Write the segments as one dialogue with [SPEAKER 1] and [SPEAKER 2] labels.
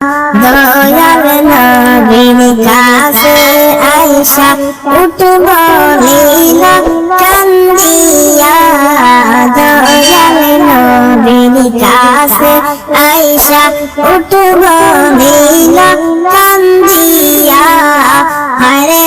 [SPEAKER 1] দয়াল নবীর কাছে আইসা উঠব লীলা কান্দিয়া দয়াল নবীর কাছে আইসা উঠব লীলা কান্দিয়া হরে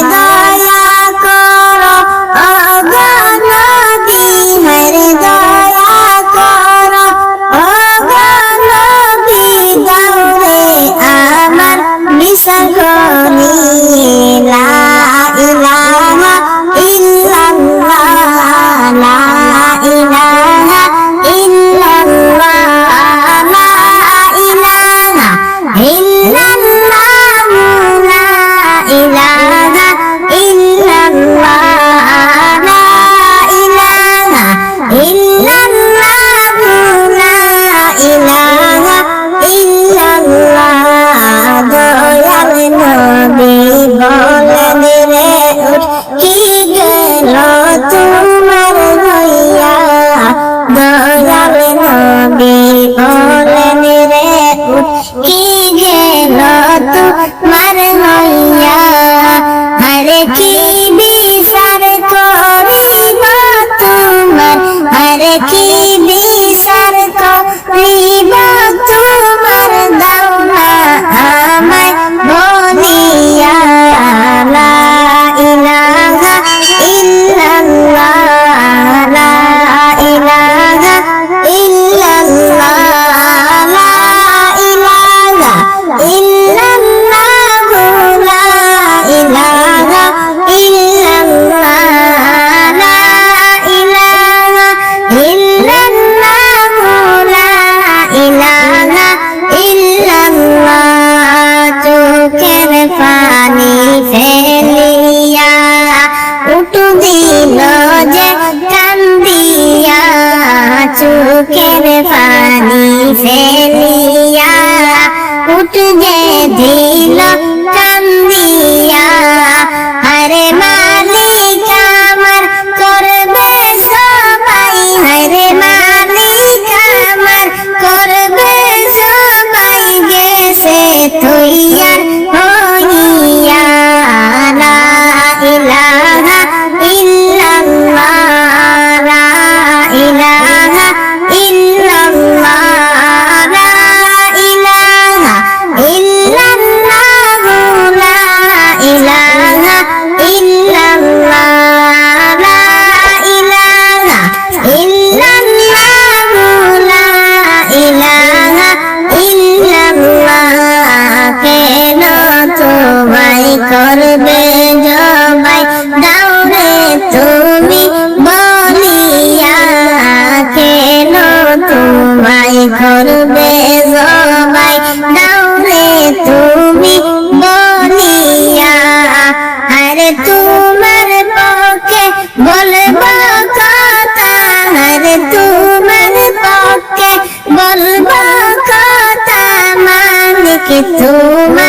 [SPEAKER 1] देखी চোখের পানি ফেলিয়া উঠ করবে জবাই দাউরে তুমি বলিয়া আরে তোমার পক্ষে বলব কথা, আরে তোমার পক্ষে বলব কথা, মালিক তোমার